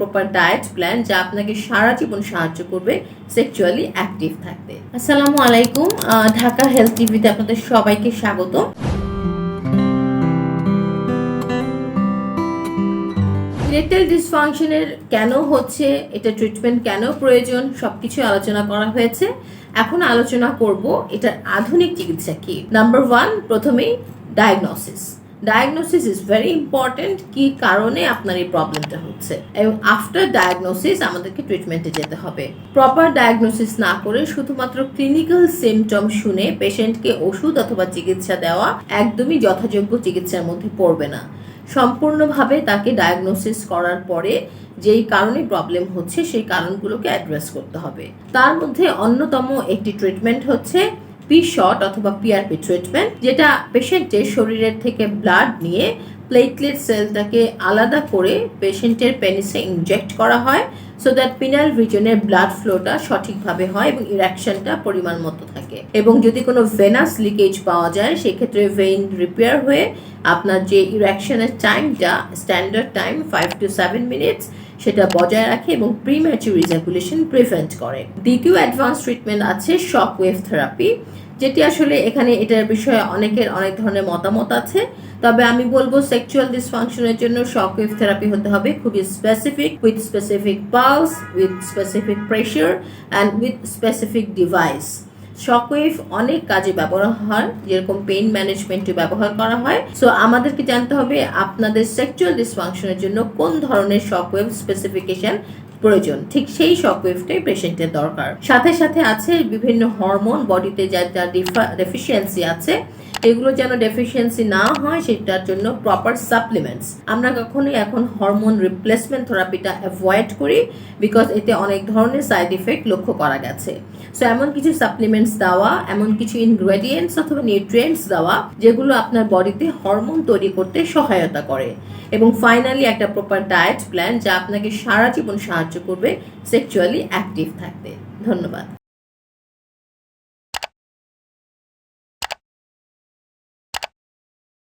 Proper diet plan যা আপনাকে সারা জীবন সাহায্য করবে সেক্সুয়ালি অ্যাক্টিভ থাকতে। আসসালামু আলাইকুম ঢাকা হেলথ টিভিতে আপনাদের সবাইকে স্বাগত। ইরেকটাইল ডিসফাংশনের কেন হচ্ছে, এটা ট্রিটমেন্ট কেন প্রয়োজন সবকিছু আলোচনা করা হয়েছে। এখন আলোচনা করব এটার আধুনিক চিকিৎসা কি। নাম্বার ওয়ান প্রথমেই diagnosis diagnosis is very important কি কারণে আপনার এই প্রবলেমটা হচ্ছে? এবং আফটার ডায়াগনোসিস আমাদেরকে ট্রিটমেন্টে যেতে হবে। প্রপার ডায়াগনোসিস না করে শুধুমাত্র ক্লিনিক্যাল সিমটম শুনে পেশেন্টকে ওষুধ অথবা চিকিৎসা দেওয়া একদমই যথাযোগ্য চিকিৎসার মধ্যে পড়বে না। সম্পূর্ণভাবে তাকে ডায়াগনোসিস করার পরে যেই কারণে প্রবলেম হচ্ছে সেই কারণগুলোকে অ্যাড্রেস করতে হবে। তার মধ্যে অন্যতম একটি ট্রিটমেন্ট হচ্ছে পি শট অথবা পিআরপি ট্রিটমেন্ট যেটা পেশেন্টের শরীরের থেকে ব্লাড নিয়ে প্লেটলেট সেলটাকে আলাদা করে পেশেন্টের পেনিসে ইনজেক্ট করা হয় সো দ্যাট পিনাল রিজনের ব্লাড ফ্লোটা সঠিকভাবে হয় এবং ইরাকশনটা পরিমাণ মতো থাকে এবং যদি কোনো ভেনাস লিকেজ পাওয়া যায়, সেক্ষেত্রে ভেইন রিপেয়ার হয়ে আপনার যে ইরেকশনের টাইমটা standard time five to seven minutes সেটা বজায় রাখে এবং প্রিম্যাচুর ইজাকুলেশন প্রিভেন্ট করে। দ্বিতীয় অ্যাডভান্স ট্রিটমেন্ট আছে শক ওয়েভ থেরাপি যেটি আসলে এখানে এটার বিষয়ে অনেকের অনেক ধরনের মতামত আছে। তবে আমি বলব সেক্সুয়াল ডিসফাংশনের জন্য শক ওয়েভ থেরাপি হতে হবে খুবই specific with specific pulse with specific pressure and with specific device shockwave অনেক কাজে ব্যবহার হয়, যেরকম পেইন ম্যানেজমেন্টে ব্যবহার করা হয়। সো আমাদেরকে জানতে হবে আপনাদের সেক্সুয়াল ডিসফাংশনের জন্য কোন ধরনের শকওয়েভ স্পেসিফিকেশন প্রয়োজন। ঠিক সেই শকওয়েভটাই পেশেন্টের দরকার। সাথে সাথে আছে বিভিন্ন হরমোন বডিতে যা যা ডেফিসিয়েন্সি আছে এগুলো যেন ডেফিসিয়েন্সি না হয়, সেটার জন্য প্রপার সাপ্লিমেন্টস আমরা কখনোই এখন হরমোন রিপ্লেসমেন্ট থেরাপিটা অ্যাভয়েড করি বিকজ এতে অনেক ধরনের সাইড ইফেক্ট লক্ষ্য করা গেছে। সো এমন কিছু সাপ্লিমেন্টস দেওয়া, এমন কিছু ইনগ্রেডিয়েন্টস অথবা নিউট্রিয়েন্টস দেওয়া, যেগুলো আপনার বডিতে হরমোন তৈরি করতে সহায়তা করে। এবং ফাইনালি একটা প্রপার ডায়েট প্ল্যান যা আপনাকে সারা জীবন সাহায্য করবে সেক্সুয়ালি অ্যাক্টিভ থাকতে। ধন্যবাদ।